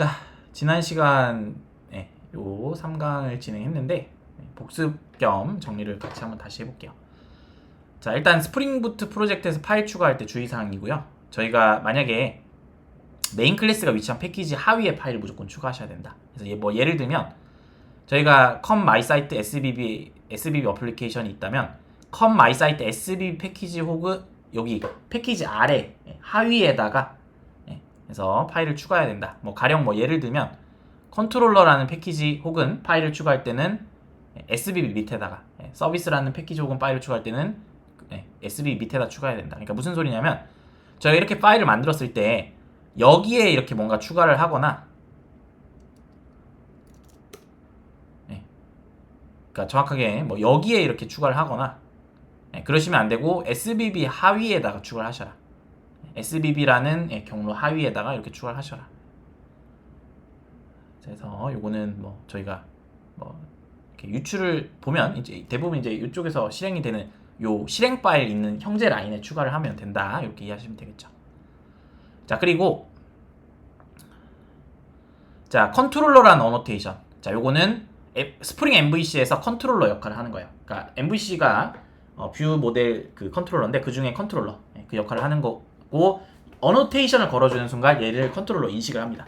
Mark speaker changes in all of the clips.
Speaker 1: 자, 지난 시간에 요 3강을 진행했는데 네, 복습 겸 정리를 같이 한번 다시 해볼게요. 자, 일단 스프링 부트 프로젝트에서 파일 추가할 때 주의사항이고요. 저희가 만약에 메인 클래스가 위치한 패키지 하위에 파일을 무조건 추가하셔야 된다. 그래서 예- 뭐 예를 들면 저희가 com my site sbb sbb 어플리케이션이 있다면 com my site sbb 패키지 혹은 여기 패키지 아래 예, 하위에다가 예, 그래서 파일을 추가해야 된다. 뭐 가령 뭐 예를 들면 컨트롤러라는 패키지 혹은 파일을 추가할 때는 예, SBB 밑에다가 예, 서비스라는 패키지 혹은 파일을 추가할 때는 예, SBB 밑에다 추가해야 된다. 그러니까 무슨 소리냐면 저희가 이렇게 파일을 만들었을 때 여기에 이렇게 뭔가 추가를 하거나 예, 그러니까 정확하게 뭐 여기에 이렇게 추가를 하거나 예, 그러시면 안 되고 SBB 하위에다가 추가를 하셔라. SBB라는 예, 경로 하위에다가 이렇게 추가를 하셔라. 그래서 요거는 뭐 저희가 뭐 이렇게 유출을 보면 이제 대부분 이제 이쪽에서 실행이 되는 요 실행 파일 있는 형제 라인에 추가를 하면 된다. 이렇게 이해하시면 되겠죠. 자, 그리고 자, 컨트롤러라는 어노테이션. 자, 요거는 에- 스프링 MVC에서 컨트롤러 역할을 하는 거예요. 그러니까 MVC가 어, 뷰 모델 그 컨트롤러인데 그 중에 컨트롤러 예, 그 역할을 하는 거 고 어노테이션을 걸어주는 순간 얘를 컨트롤러 인식을 합니다.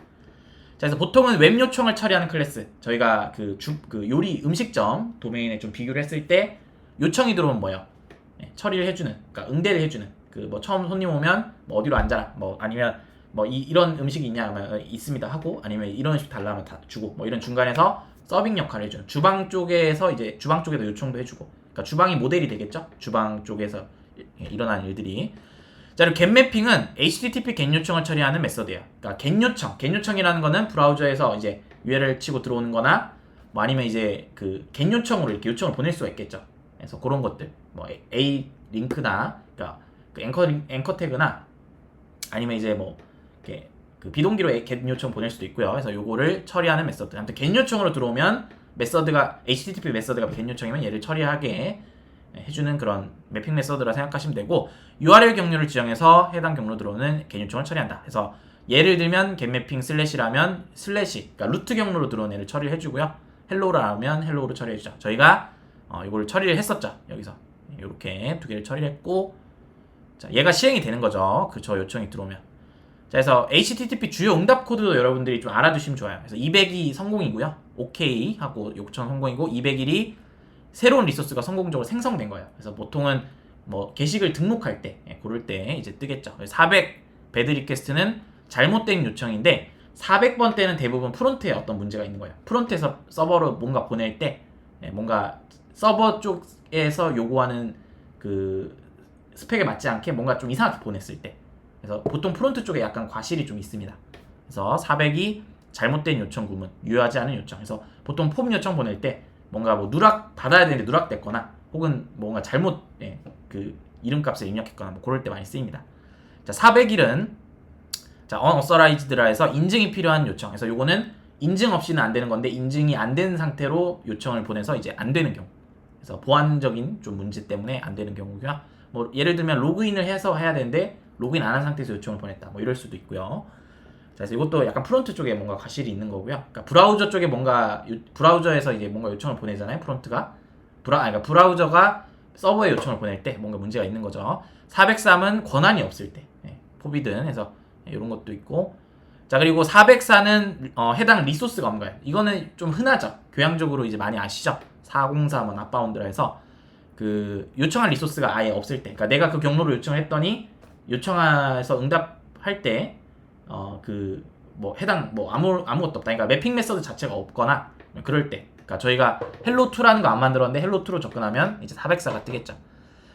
Speaker 1: 자, 그래서 보통은 웹 요청을 처리하는 클래스. 저희가 그, 주, 그 요리 음식점 도메인에 좀 비교를 했을 때 요청이 들어오면 뭐예요? 예, 처리를 해주는, 그러니까 응대를 해주는. 그 뭐 처음 손님 오면 뭐 어디로 앉아라, 뭐 아니면 뭐 이, 이런 음식이 있냐 하면 어, 있습니다 하고 아니면 이런 음식 달라 하면 다 주고 뭐 이런 중간에서 서빙 역할을 해주는. 주방 쪽에서 이제 주방 쪽에도 요청도 해주고. 그러니까 주방이 모델이 되겠죠? 주방 쪽에서 이- 일어나는 일들이 자 그리고 get매핑은 HTTP get 요청을 처리하는 메서드예요 그러니까 get 요청 get 요청이라는 거는 브라우저에서 이제 URL 치고 들어오는 거나 뭐 아니면 이제 그 get 요청으로 이렇게 요청을 보낼 수가 있겠죠 그래서 그런 것들 뭐 A 링크나 그러니까 그 앵커 링- 앵커 태그나 아니면 이제 뭐 이렇게 그 비동기로 get 요청 보낼 수도 있고요. 그래서 요거를 처리하는 메서드. 아무튼 get 요청으로 들어오면 메서드가 HTTP 메서드가 get 요청이면 얘를 처리하게 해주는 그런 매핑 메서드라 생각하시면 되고 URL 경로를 지정해서 해당 경로 들어오는 get 요청을 처리한다. 그래서 예를 들면 get 매핑 슬래시라면 슬래시 그러니까 루트 경로로 들어온 애를 처리를 해주고요. 헬로라면 헬로로 처리해주죠. 저희가 어, 이걸 처리를 했었죠. 여기서 이렇게 두 개를 처리를 했고 자, 얘가 시행이 되는 거죠. 그 저 요청이 들어오면. 자, 그래서 HTTP 주요 응답 코드도 여러분들이 좀 알아두시면 좋아요. 그래서 200이 성공이고요. OK 하고 요청 성공이고 201이 새로운 리소스가 성공적으로 생성된 거예요. 그래서 보통은 뭐 게시글 등록할 때, 예, 고를 때 이제 뜨겠죠. 400 배드 리퀘스트는 잘못된 요청인데 400번 때는 대부분 프론트에 어떤 문제가 있는 거예요. 프론트에서 서버로 뭔가 보낼 때 예, 뭔가 서버 쪽에서 요구하는 그 스펙에 맞지 않게 뭔가 좀 이상하게 보냈을 때 그래서 보통 프론트 쪽에 약간 과실이 좀 있습니다. 그래서 400이 잘못된 요청 구문, 유효하지 않은 요청. 그래서 보통 폼 요청 보낼 때 뭔가 뭐 누락 받아야 되는데 누락됐거나 혹은 뭔가 잘못 예, 그 이름값을 입력했거나 뭐 그럴 때 많이 쓰입니다. 자, 401은 자, unauthorized라 해서 인증이 필요한 요청. 그래서 요거는 인증 없이는 안 되는 건데 인증이 안 된 상태로 요청을 보내서 이제 안 되는 경우. 그래서 보안적인 좀 문제 때문에 안 되는 경우고요. 뭐 예를 들면 로그인을 해서 해야 되는데 로그인 안 한 상태에서 요청을 보냈다. 뭐 이럴 수도 있고요. 자, 이것도 약간 프론트 쪽에 뭔가 과실이 있는 거고요. 그러니까 브라우저 쪽에 뭔가 요- 브라우저에서 이제 뭔가 요청을 보내잖아요. 프론트가 브라 아니, 그러니까 브라우저가 서버에 요청을 보낼 때 뭔가 문제가 있는 거죠. 403은 권한이 없을 때 예, 포비든 해서 이런 것도 있고 자 그리고 404는 어, 해당 리소스가 없는 거예요. 이거는 좀 흔하죠. 교양적으로 이제 많이 아시죠. 403은 아빠운드라 해서 그 요청한 리소스가 아예 없을 때, 그러니까 내가 그 경로를 요청을 했더니 요청해서 응답할 때, 어 그 뭐 해당 뭐 아무 아무것도 없다. 그러니까 매핑 메서드 자체가 없거나 그럴 때, 그러니까 저희가 헬로 2라는 거 안 만들었는데 헬로 2로 접근하면 이제 404가 뜨겠죠.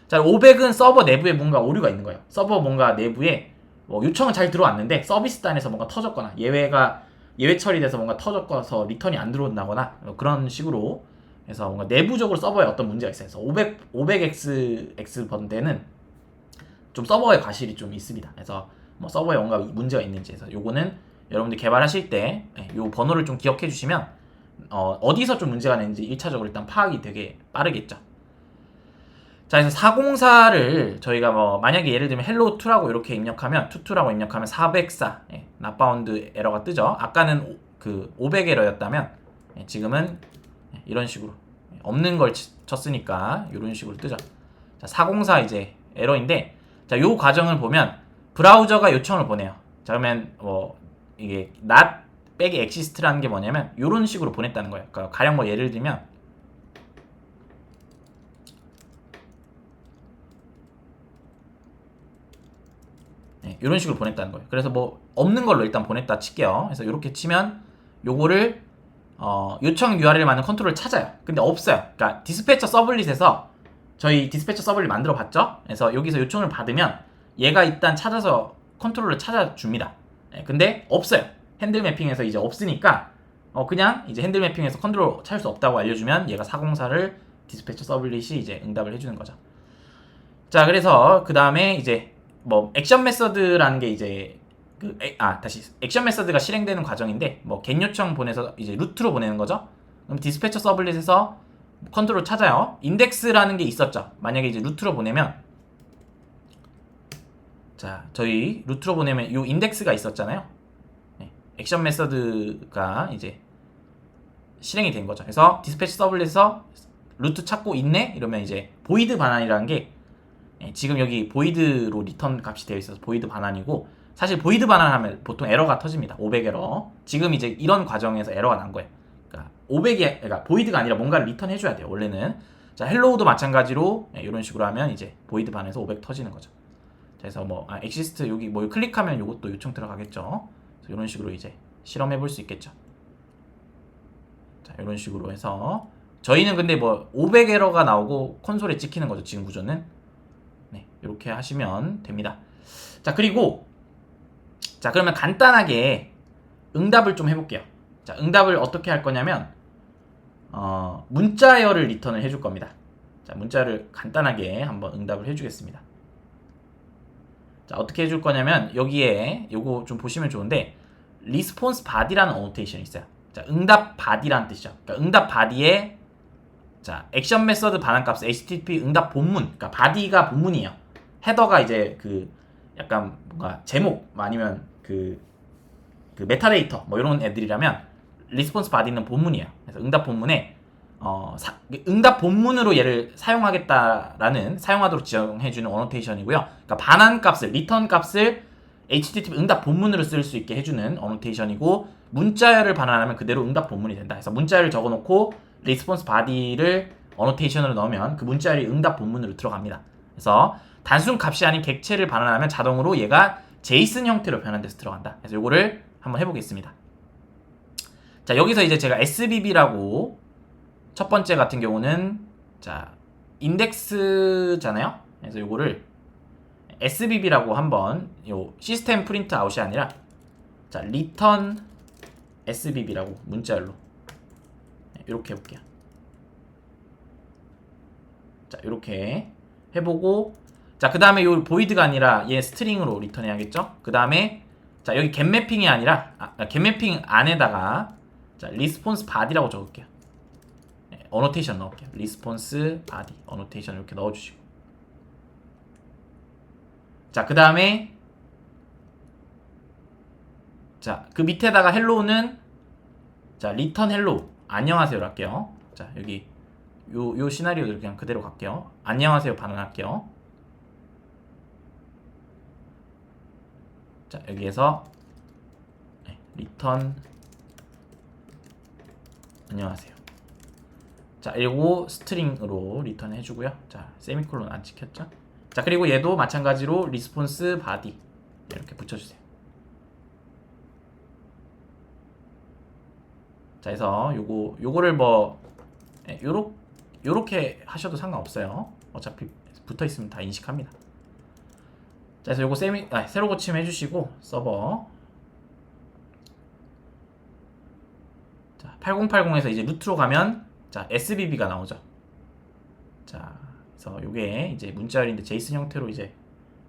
Speaker 1: 자, 500은 서버 내부에 뭔가 오류가 있는 거예요. 서버 뭔가 내부에 뭐 요청은 잘 들어왔는데 서비스 단에서 뭔가 터졌거나 예외가 예외 처리돼서 뭔가 터졌거나 리턴이 안 들어온다거나 뭐 그런 식으로 해서 뭔가 내부적으로 서버에 어떤 문제가 있어요. 그래서 500 500x x 번대는 좀 서버에 과실이 좀 있습니다. 그래서 뭐 서버에 뭔가 문제가 있는지 해서 요거는 여러분들 개발하실 때 요 번호를 좀 기억해 주시면 어, 어디서 좀 문제가 있는지 1차적으로 일단 파악이 되게 빠르겠죠. 자, 그래서 404를 저희가 뭐 만약에 예를 들면 hello2라고 이렇게 입력하면 투투라고 입력하면 404 예, 납바운드 에러가 뜨죠. 아까는 오- 그 500 에러였다면 예, 지금은 예, 이런 식으로 예, 없는 걸 치- 쳤으니까 이런 식으로 뜨죠. 자, 404 이제 에러인데 자, 요 과정을 보면 브라우저가 요청을 보내요. 자, 그러면 뭐 이게 not 빼기 exist라는 게 뭐냐면 이런 식으로 보냈다는 거예요. 그러니까 가령 뭐 예를 들면 네, 이런 식으로 보냈다는 거예요. 그래서 뭐 없는 걸로 일단 보냈다 칠게요. 그래서 이렇게 치면 요거를 어, 요청 URL 맞는 컨트롤을 찾아요. 근데 없어요. 그러니까 디스패처 서블릿에서 저희 디스패처 서블릿 만들어 봤죠? 그래서 여기서 요청을 받으면 얘가 일단 찾아서 컨트롤을 찾아줍니다. 네, 근데 없어요. 핸들 매핑에서 이제 없으니까 어, 그냥 이제 핸들 매핑에서 컨트롤 찾을 수 없다고 알려주면 얘가 404를 디스패처 서블릿이 이제 응답을 해주는 거죠. 자, 그래서 그 다음에 이제 뭐 액션 메서드라는 게 이제 그아 다시 액션 메서드가 실행되는 과정인데 뭐 get 요청 보내서 이제 루트로 보내는 거죠. 그럼 디스패처 서블릿에서 컨트롤 찾아요. 인덱스라는 게 있었죠. 만약에 이제 루트로 보내면 자 저희 루트로 보내면 요 인덱스가 있었잖아요. 네, 액션 메서드가 이제 실행이 된 거죠. 그래서 디스패치 서블릿에서 루트 찾고 있네 이러면 이제 보이드 반환이라는 게 예, 지금 여기 보이드로 리턴 값이 되어 있어서 보이드 반환이고 사실 보이드 반환하면 보통 에러가 터집니다. 500 에러. 지금 이제 이런 과정에서 에러가 난 거예요. 그러니까 500이 그러니까 보이드가 아니라 뭔가를 리턴 해줘야 돼요. 원래는 자 헬로우도 마찬가지로 예, 이런 식으로 하면 이제 보이드 반에서 500 터지는 거죠. 자, 그래서 뭐 아, 엑시스트 여기 뭐 클릭하면 이것도 요청 들어가겠죠. 이런 식으로 이제 실험해 볼 수 있겠죠. 자 이런 식으로 해서 저희는 근데 뭐 500 에러가 나오고 콘솔에 찍히는 거죠. 지금 구조는 네 이렇게 하시면 됩니다. 자 그리고 자 그러면 간단하게 응답을 좀 해볼게요. 자 응답을 어떻게 할 거냐면 어, 문자열을 리턴을 해줄 겁니다. 자 문자를 간단하게 한번 응답을 해주겠습니다. 자 어떻게 해줄 거냐면 여기에 요거 좀 보시면 좋은데 리스폰스 바디라는 어노테이션이 있어요. 자 응답 바디라는 뜻이죠. 그러니까 응답 바디에 자 액션 메서드 반환값 HTTP 응답 본문 그러니까 바디가 본문이에요. 헤더가 이제 그 약간 뭔가 제목 뭐 아니면 그, 그 메타데이터 뭐 이런 애들이라면 리스폰스 바디는 본문이에요. 그래서 응답 본문에 어, 사- 응답 본문으로 얘를 사용하겠다라는 사용하도록 지정해주는 어노테이션이고요. 그러니까 반환 값을 리턴 값을 HTTP 응답 본문으로 쓸 수 있게 해주는 어노테이션이고 문자열을 반환하면 그대로 응답 본문이 된다. 그래서 문자열을 적어놓고 리스폰스 바디를 어노테이션으로 넣으면 그 문자열이 응답 본문으로 들어갑니다. 그래서 단순 값이 아닌 객체를 반환하면 자동으로 얘가 제이슨 형태로 변환돼서 들어간다. 그래서 이거를 한번 해보겠습니다. 자 여기서 이제 제가 SBB라고 첫 번째 같은 경우는 자 인덱스잖아요. 그래서 이거를 SBB라고 한번 요 시스템 프린트 아웃이 아니라 자 리턴 SBB라고 문자열로 이렇게 해볼게요. 자 이렇게 해보고 자그 다음에 요 보이드가 아니라 얘 스트링으로 리턴해야겠죠. 그 다음에 자 여기 겟 매핑이 아니라 아, 겟 매핑 안에다가 자 리스폰스 바디라고 적을게요. 네, 어노테이션 넣을게요. 리스폰스 바디 어노테이션 이렇게 넣어주시고 자 그 다음에 자 그 밑에다가 헬로우는 자 리턴 헬로우 안녕하세요 할게요. 자 여기 요, 요 시나리오를 그냥 그대로 갈게요. 안녕하세요 반응할게요. 자 여기에서 네, 리턴 안녕하세요. 자 그리고 스트링으로 리턴 해주고요. 자 세미콜론 안 찍혔죠? 자 그리고 얘도 마찬가지로 리스폰스 바디 이렇게 붙여주세요. 자 그래서 요거 요거를 뭐 예, 요렇 요렇게 하셔도 상관없어요. 어차피 붙어 있으면 다 인식합니다. 자, 그래서 요거 세미 아, 새로 고침 해주시고 서버 자 8080에서 이제 루트로 가면 자 SBB가 나오죠. 자, 그래서 요게 이제 문자열인데 제이슨 형태로 이제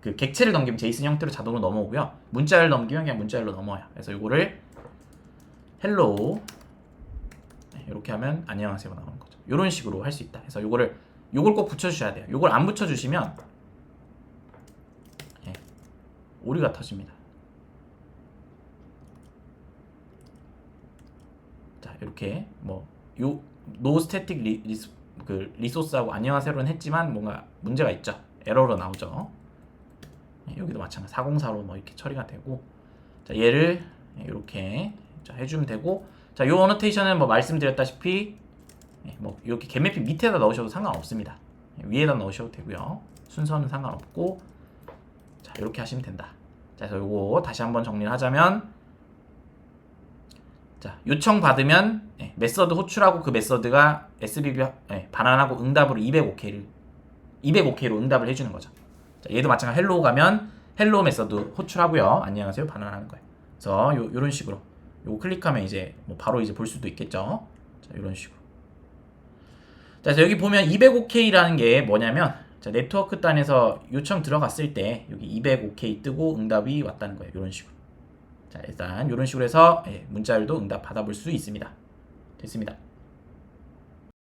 Speaker 1: 그 객체를 넘기면 제이슨 형태로 자동으로 넘어오고요. 문자열 넘기면 그냥 문자열로 넘어와요. 그래서 요거를 헬로우 네, 이렇게 하면 안녕하세요 나오는 거죠. 이런 식으로 할 수 있다. 그래서 요거를 요걸 꼭 붙여주셔야 돼요. 요걸 안 붙여주시면 예, 오류가 터집니다. 자 이렇게 뭐 요 노스태틱 리, 리스, 그 리소스하고 안녕하세요는 했지만 뭔가 문제가 있죠. 에러로 나오죠. 예, 여기도 마찬가지 404로 뭐 이렇게 처리가 되고 자 얘를 이렇게 자, 해주면 되고 자 요 어노테이션은 뭐 말씀드렸다시피 예, 뭐 이렇게 개매핀 밑에다 넣으셔도 상관없습니다. 예, 위에다 넣으셔도 되고요. 순서는 상관없고 자 이렇게 하시면 된다. 자 그래서 요거 다시 한번 정리를 하자면 자 요청 받으면 예, 메서드 호출하고 그 메서드가 SBB 예, 반환하고 응답으로 205K를 205K로 응답을 해주는 거죠. 자, 얘도 마찬가지 헬로우 가면 헬로우 메서드 호출하고요. 안녕하세요 반환하는 거예요. 그래서 요 요런 식으로 요거 클릭하면 이제 뭐 바로 이제 볼 수도 있겠죠. 자 요런 식으로. 자, 여기 보면 205K라는 게 뭐냐면 자, 네트워크 단에서 요청 들어갔을 때 여기 205K 뜨고 응답이 왔다는 거예요. 이런 식으로. 자, 일단 이런 식으로 해서 예, 문자열도 응답 받아볼 수 있습니다. 됐습니다.